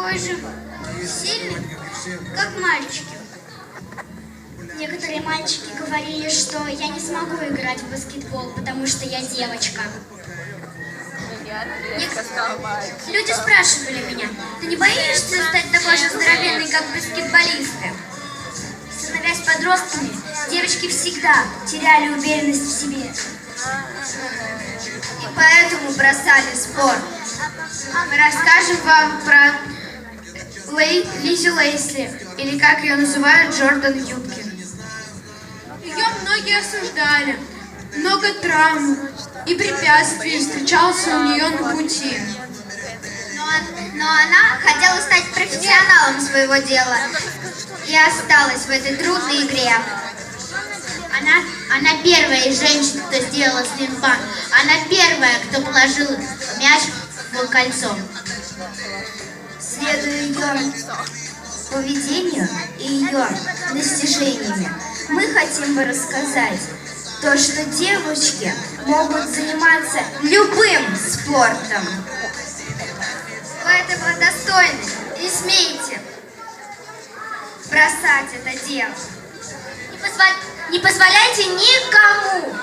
такой же сильный, как мальчики. Некоторые мальчики говорили, что я не смогу играть в баскетбол, потому что я девочка. Люди спрашивали меня, ты не боишься стать такой же здоровенной, как баскетболисты? Становясь подростками, девочки всегда теряли уверенность в себе. И поэтому бросали спорт. Мы расскажем вам про Лей, Лизи Лейсли, или как ее называют Джордан Юткин. Ее многие осуждали. Много травм и препятствий встречался у нее на пути. Но, но она хотела стать профессионалом своего дела и осталась в этой трудной игре. Она, она первая из женщин, кто сделала слимбан. Она первая, кто положил мяч в кольцо. Следуя ее поведению и ее достижениями, мы хотим бы рассказать то, что девочки могут заниматься любым спортом. Вы этого достойны и смеете бросать это дело. Не, не позволяйте никому